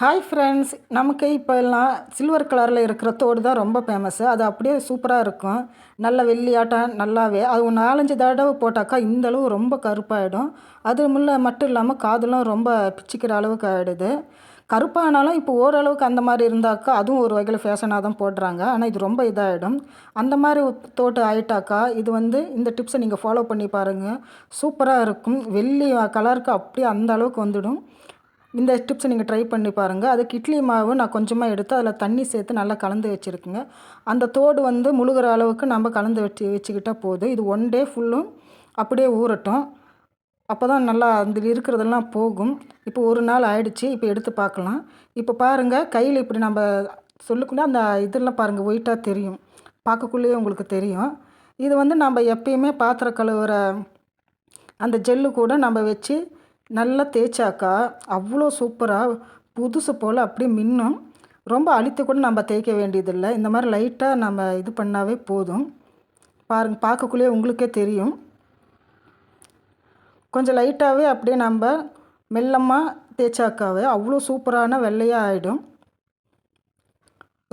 Hi friends நமக்கு இப்போ எல்லாம் சில்வர் கலரில் இருக்கிற தோடு தான் ரொம்ப ஃபேமஸ்ஸு அது அப்படியே சூப்பராக இருக்கும். நல்ல வெள்ளியாட்டம் நல்லாவே. அது ஒரு நாலஞ்சு தடவை போட்டாக்கா இந்த அளவு ரொம்ப கருப்பாகிடும் அது முள்ள மட்டும் இல்லாமல் காதெல்லாம் ரொம்ப பிச்சுக்கிற அளவுக்கு ஆகிடுது கருப்பானாலும் இப்போ ஓரளவுக்கு அந்த மாதிரி இருந்தாக்கா அதுவும் ஒரு வகையில் ஃபேஷனாக தான் போடுறாங்க. ஆனால் இது ரொம்ப இதாகிடும் அந்த மாதிரி தோட்டு ஆயிட்டாக்கா இது வந்து இந்த டிப்ஸை நீங்கள் ஃபாலோ பண்ணி பாருங்கள் சூப்பராக இருக்கும். வெள்ளி கலருக்கு அப்படியே அந்த அளவுக்கு வந்துடும். இந்த டிப்ஸை நீங்கள் ட்ரை பண்ணி பாருங்கள் அதுக்கு இட்லி மாவு நான் கொஞ்சமாக எடுத்து அதில் தண்ணி சேர்த்து நல்லா கலந்து வச்சுருக்குங்க. அந்த தோடு வந்து முழுகிற அளவுக்கு நம்ம கலந்து வச்சு வச்சுக்கிட்டால் போதும். இது ஒன் டே ஃபுல்லும் அப்படியே ஊறட்டும். அப்போ தான் நல்லா அந்த இருக்கிறதெல்லாம் போகும். இப்போ ஒரு நாள் ஆயிடுச்சு. இப்போ எடுத்து பார்க்கலாம். இப்போ பாருங்கள் கையில் இப்படி நம்ம சொல்லுக்குள்ளே அந்த இதெல்லாம் பாருங்கள் ஒயிட்டாக தெரியும். பார்க்கக்குள்ளேயே உங்களுக்கு தெரியும். இது வந்து நம்ம எப்பயுமே பாத்திரம் கழுவுற அந்த ஜெல்லு கூட நம்ம வச்சு நல்லா தேய்ச்சாக்கா அவ்வளோ சூப்பராக புதுசு போல் அப்படியே மின்னும். ரொம்ப அழுத்தி கூட நம்ம தேய்க்க வேண்டியதில்லை. இந்த மாதிரி லைட்டாக நம்ம இது பண்ணாவே போதும். பாருங்கள் பார்க்கக்குள்ளேயே உங்களுக்கே தெரியும். கொஞ்சம் லைட்டாகவே அப்படியே நம்ம மெல்லமாக தேய்ச்சாக்காவே அவ்வளோ சூப்பரான வெள்ளையாக ஆகிடும்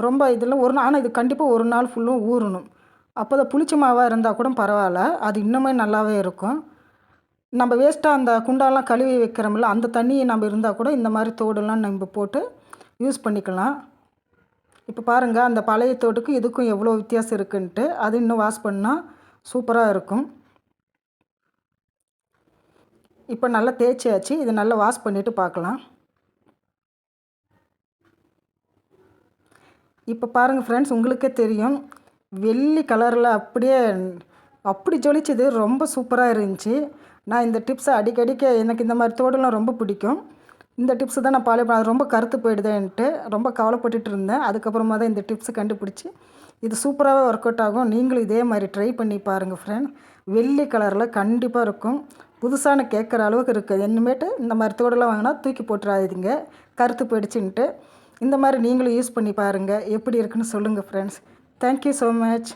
ரொம்ப இதில் ஒரு நாள் ஆனால் இது கண்டிப்பாக ஒரு நாள் ஃபுல்லும் ஊறணும். அப்போ தான் புளிச்ச மாவாக இருந்தால் கூட பரவாயில்ல. அது இன்னுமே நல்லாவே இருக்கும். நம்ம வேஸ்ட்டாக அந்த குண்டாலாம் கழுவி வைக்கிறோம்ல அந்த தண்ணியை நம்ம இருந்தால் கூட இந்த மாதிரி தோடெல்லாம் நம்ம போட்டு யூஸ் பண்ணிக்கலாம். இப்போ பாருங்கள் அந்த பழைய தோட்டுக்கு இதுக்கும் எவ்வளோ வித்தியாசம் இருக்குன்ட்டு அது இன்னும் வாஷ் பண்ணால் சூப்பராக இருக்கும். இப்போ நல்லா தேய்ச்சியாச்சு இதை நல்லா வாஷ் பண்ணிவிட்டு பார்க்கலாம் இப்போ பாருங்கள் ஃப்ரெண்ட்ஸ் உங்களுக்கே தெரியும் வெள்ளி கலரில் அப்படியே அப்படி ஜொலிச்சது ரொம்ப சூப்பராக இருந்துச்சு. நான் இந்த டிப்ஸை அடிக்கடிக்க எனக்கு இந்த மாதிரி தோடெல்லாம் ரொம்ப பிடிக்கும். இந்த டிப்ஸு தான் நான் ஃபாலோ பண்ண ரொம்ப கருத்து போயிடுதேன்ட்டு ரொம்ப கவலைப்பட்டுட்டு இருந்தேன். அதுக்கப்புறமா தான் இந்த டிப்ஸை கண்டுபிடிச்சி இது சூப்பராகவே ஒர்க் அவுட் ஆகும். நீங்களும் இதே மாதிரி ட்ரை பண்ணி பாருங்கள் ஃப்ரெண்ட் வெள்ளி கலரில் கண்டிப்பாக இருக்கும். புதுசான கேட்குற அளவுக்கு இருக்குது. இனிமேட்டு இந்த மாதிரி தோடெல்லாம் வாங்கினா தூக்கி போட்டுறாதீங்க. கருத்து போயிடுச்சுன்ட்டு. இந்த மாதிரி நீங்களும் யூஸ் பண்ணி பாருங்கள் எப்படி இருக்குன்னு சொல்லுங்கள் ஃப்ரெண்ட்ஸ் தேங்க்யூ ஸோ மச்